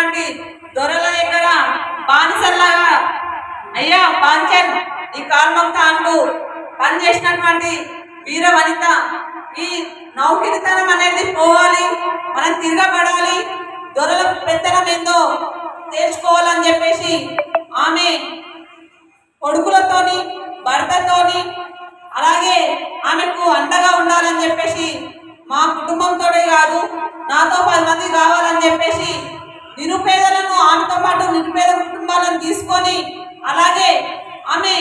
ఉన్నటువంటి దొరల దగ్గర బానిసల్లాగా? అయ్యా పాంచన్ ఈ కాల్మంతా అంటూ పనిచేసినటువంటి వీర వనిత ఈ నౌకిరితనం అనేది పోవాలి మనం తిరగబడాలి. దొరల పెత్తనం ఏందో తెలుసుకోవాలని చెప్పేసి ఆమె కొడుకులతోని భర్తతోని అలాగే ఆమెకు అండగా ఉండాలని చెప్పేసి మా కుటుంబంతోనే కాదు నాతో పది మంది కావాలని చెప్పేసి నిరుపేదలను ఆమెతో పాటు నిరుపేద కుటుంబాలను తీసుకొని అలాగే ఆమె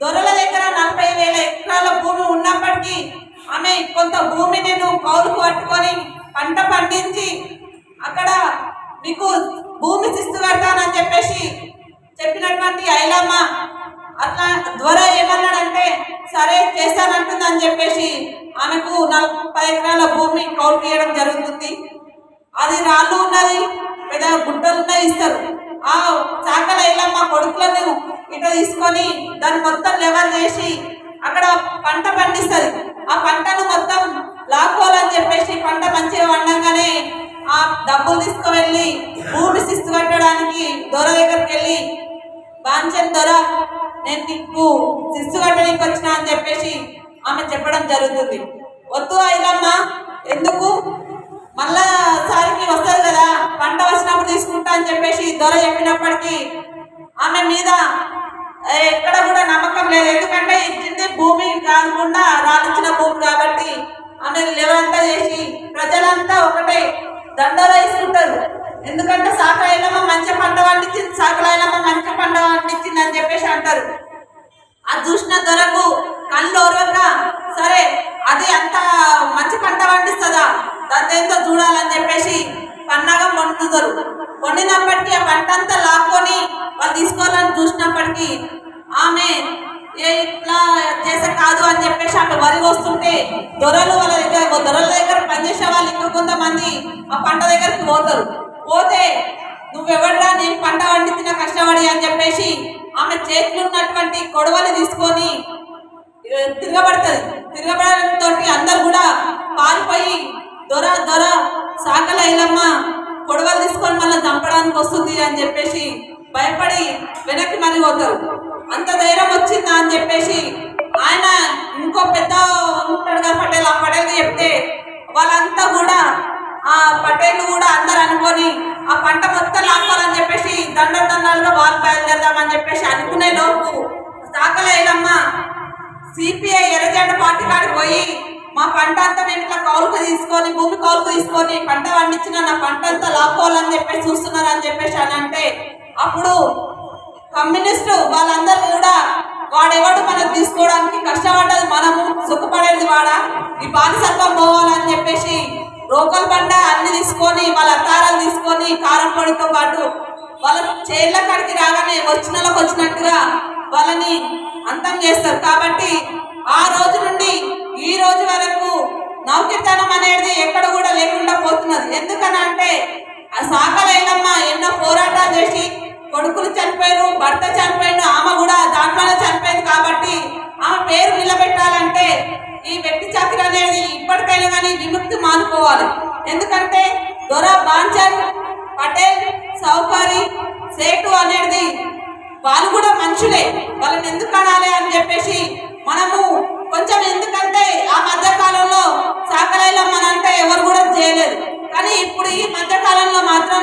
దొరల దగ్గర నలభై వేల ఎకరాల భూమి ఉన్నప్పటికీ ఆమె కొంత భూమి నేను కౌలుకు పట్టుకొని పంట పండించి అక్కడ మీకు భూమి శిస్తు కడతానని చెప్పేసి చెప్పినటువంటి ఐలమ్మ అట్లా ధ్వర ఏమన్నాడంటే సరే చేస్తానంటుందని చెప్పేసి ఆమెకు నలభై ఎకరాల భూమి కౌలు తీయడం జరుగుతుంది. అది రాళ్ళు ఉన్నది ఏదో గుట్టలు ఇస్తారు. ఆ చాకల మా కొడుకులను ఇట తీసుకొని దాన్ని మొత్తం లెవెల్ చేసి అక్కడ పంట పండిస్తుంది ఆ పంటను మొత్తం లాక్కోవాలని చెప్పేసి పంట మంచిగా వండగానే ఆ డబ్బులు తీసుకువెళ్ళి భూమి శిస్తు కట్టడానికి దొర దగ్గరికి వెళ్ళి బాంచన్ దొర నేను నీకు శిస్తు కట్టడానికి వచ్చిన అని చెప్పేసి ఆమె చెప్పడం జరుగుతుంది. వద్దు అయినమ్మ ఎందుకు మళ్ళా సారికి వస్తుంది కదా పంట వచ్చినప్పుడు తీసుకుంటా అని చెప్పేసి దొర చెప్పినప్పటికీ ఆమె మీద ఎక్కడ కూడా నమ్మకం లేదు. ఎందుకంటే ఇచ్చింది భూమి కాకుండా రాలిచ్చిన భూమి కాబట్టి ఆమె లెవెంతా చేసి ప్రజలంతా ఒకటే దండలో ఇస్తుంటారు ఎందుకంటే సాకలైనమ్మ మంచి పంట పండించింది సాకలైనమ్మ మంచి పంట పండించింది అని చెప్పేసి అంటారు. అది చూసిన దొరకు కళ్ళు ఓరవక సరే అది అంత మంచి పంట పండిస్తుందా? దాని చూడాలని చెప్పేసి పన్నాగం వండుతారు వండినప్పటికీ ఆ పంట అంతా లాక్కొని వాళ్ళు తీసుకోవాలని చూసినప్పటికీ ఆమె ఏ ఇట్లా చేసే కాదు అని చెప్పేసి అక్కడ వరి వస్తుంటే దొరలు వాళ్ళ దగ్గర దొరల దగ్గర పనిచేసే వాళ్ళు ఇంకా కొంతమంది ఆ పంట దగ్గరికి పోతారు. పోతే నువ్వెవడ్రా నేను పంట పండించిన కష్టపడి అని చెప్పేసి ఆమె చేతిలో ఉన్నటువంటి కొడవలు తీసుకొని తిరగబడుతుంది. తిరగబడటంతో అందరు కూడా పారిపోయి దొర దొర సాకల ఇలమ్మ. వస్తుంది అని చెప్పేసి భయపడి వెనక్కి మరి పోతారు అంత ధైర్యం వచ్చిందా అని చెప్పేసి ఆయన ఇంకో పెద్ద ఉంటాడు కదా పటేల్ ఆ పటేల్ చెప్తే వాళ్ళంతా కూడా ఆ పటేల్ కూడా అందరు అనుకొని ఆ పంట మొత్తం లాక్కోవాలని చెప్పేసి దండ దండాలలో వాళ్ళు బయలుదేరదామని చెప్పేసి అనుకునే లోపు సాకల సిపిఐ ఎర్రజెండ పార్టీ కాడికి పోయి మా పంట అంతా మేము ఇట్లా కౌలుకు తీసుకొని భూమి కౌలుకు తీసుకొని పంట పండించిన నా పంట అంతా లాక్కోవాలని చెప్పేసి చూస్తున్నారు అని చెప్పేసి అని అంటే అప్పుడు కమ్యూనిస్టు వాళ్ళందరూ కూడా వాడెవడు మనకు తీసుకోవడానికి కష్టపడ్డది మనము సుఖపడేది వాడా? ఈ బానిసత్వం పోవాలని చెప్పేసి రోకల్ పంట అన్ని తీసుకొని వాళ్ళ అత్తారాలు తీసుకొని కారం పొడితో పాటు వాళ్ళ చేళ్ళ కాడికి రాగానే వచ్చిన వచ్చినట్టుగా వాళ్ళని అంతం చేస్తారు. కాబట్టి ఆ రోజు నుండి ఈ రోజు వరకు నౌకితనం అనేది ఎక్కడ కూడా లేకుండా పోతున్నది. ఎందుకనంటే ఆ సాకలైనమ్మ ఎన్నో పోరాటాలు చేసి కొడుకులు చనిపోయారు భర్త చనిపోయాడు ఆమె కూడా దాంట్లోనే చనిపోయింది కాబట్టి ఆమె పేరు నిలబెట్టాలంటే ఈ వ్యక్తి చక్ర అనేది ఇప్పటికైనా కానీ విముక్తి మానుకోవాలి. ఎందుకంటే దొర బాంచల్ పటేల్ సౌకారి సేటు అనేది వాళ్ళు కూడా మనుషులే. వాళ్ళని ఎందుకు అనాలి అని చెప్పేసి మనము కొంచెం ఎందుకంటే ఆ మధ్య కాలంలో సాకలైలమ్మని ఎవరు కూడా చేయలేదు. కానీ ఇప్పుడు ఈ మధ్య కాలంలో మాత్రం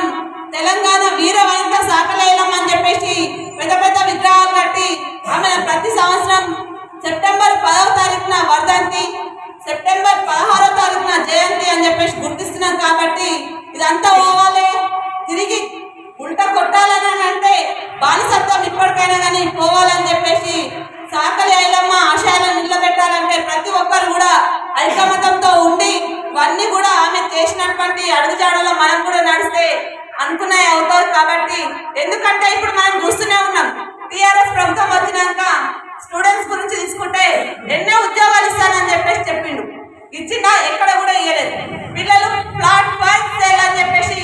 చేసినటువంటి అడుగుజాడలో మనం కూడా నడిస్తే అనుకున్నాయి అవుతాయి కాబట్టి. ఎందుకంటే ఇప్పుడు మనం చూస్తూనే ఉన్నాం టిఆర్ఎస్ ప్రభుత్వం వచ్చినాక స్టూడెంట్స్ గురించి తీసుకుంటే ఎన్నో ఉద్యోగాలు ఇస్తానని చెప్పేసి చెప్పిండు. ఇచ్చినా ఎక్కడ కూడా ఇవ్వలేదు పిల్లలు ఫ్లాట్ ఫైవ్ సేల్ అని చెప్పేసి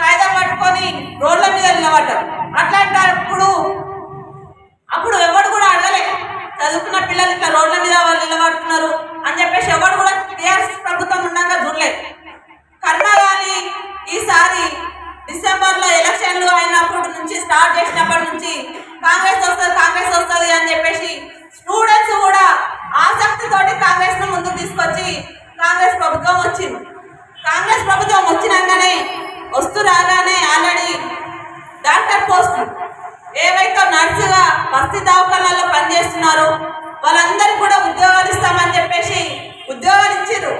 కాయిదా పట్టుకొని రోడ్ల మీద నిలబడ్డారు. అట్లాంటప్పుడు అప్పుడు ఎవడు కూడా అడగలే. చదువుకున్న పిల్లలు ఇట్లా రోడ్ల మీద వాళ్ళు నిలబడుతున్నారు అని చెప్పేసి ఎవడు కూడా టీఆర్ఎస్ ప్రభుత్వం ఉన్నాక చూడలేదు. ఈసారి డిసెంబర్లో ఎలక్షన్లు అయినప్పటి నుంచి స్టార్ట్ చేసినప్పటి నుంచి కాంగ్రెస్ వస్తుంది కాంగ్రెస్ వస్తుంది అని చెప్పేసి స్టూడెంట్స్ కూడా ఆసక్తితోటి కాంగ్రెస్ను ముందుకు తీసుకొచ్చి కాంగ్రెస్ ప్రభుత్వం వచ్చింది. కాంగ్రెస్ ప్రభుత్వం వచ్చినాకనే వస్తు రాగానే ఆల్రెడీ డాక్టర్ పోస్ట్ ఏవైతే నర్సుగా బస్తీ దవాఖానాల్లో పనిచేస్తున్నారు వాళ్ళందరికీ కూడా ఉద్యోగాలు ఇస్తామని చెప్పేసి ఉద్యోగాలు ఇచ్చిర్రు.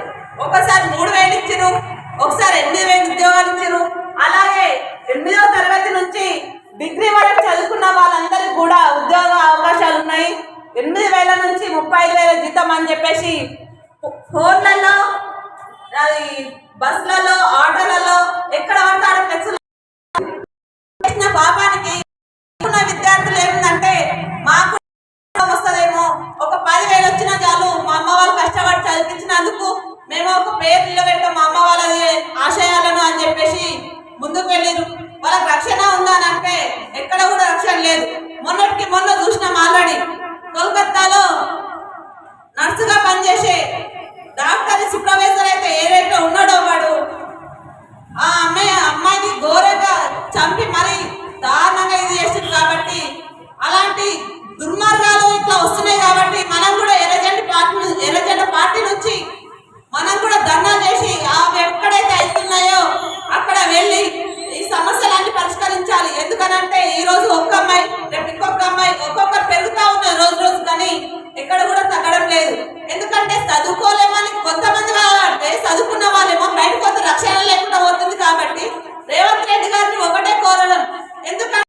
ఒకసారి మూడు వేలు ఇచ్చిర్రు. ఒకసారి ఎనిమిది వేలు ఉద్యోగాలు ఇచ్చిర్రు. అలాగే ఎనిమిదవ తరగతి నుంచి డిగ్రీ వరకు చదువుకున్న వాళ్ళందరికీ కూడా ఉద్యోగ అవకాశాలు ఉన్నాయి. ఎనిమిది వేల నుంచి ముప్పై ఐదు వేల జీతం అని చెప్పేసి ఫోన్లలో అది బస్సులలో ఆటోలలో ఎక్కడ పడితే ఆడ ఫ్లెక్స్ చేసిన పాపానికి ఉన్న విద్యార్థులు ఏమిటంటే మాకు వస్తుందేమో. ఒక పదివేలు వచ్చినా చాలు మా అమ్మ వాళ్ళు కష్టపడి చదివించినందుకు మేము ఒక పేరు పిల్లబెట్టము మా అమ్మ వాళ్ళు ముందుకు వెళ్ళారు వాళ్ళకి రక్షణ ఉందా అని అంటే ఎక్కడ కూడా రక్షణ లేదు. మొన్నటికి మొన్న చూసినాం ఆల్రెడీ. కోల్కత్తాలో నర్సుగా పనిచేసే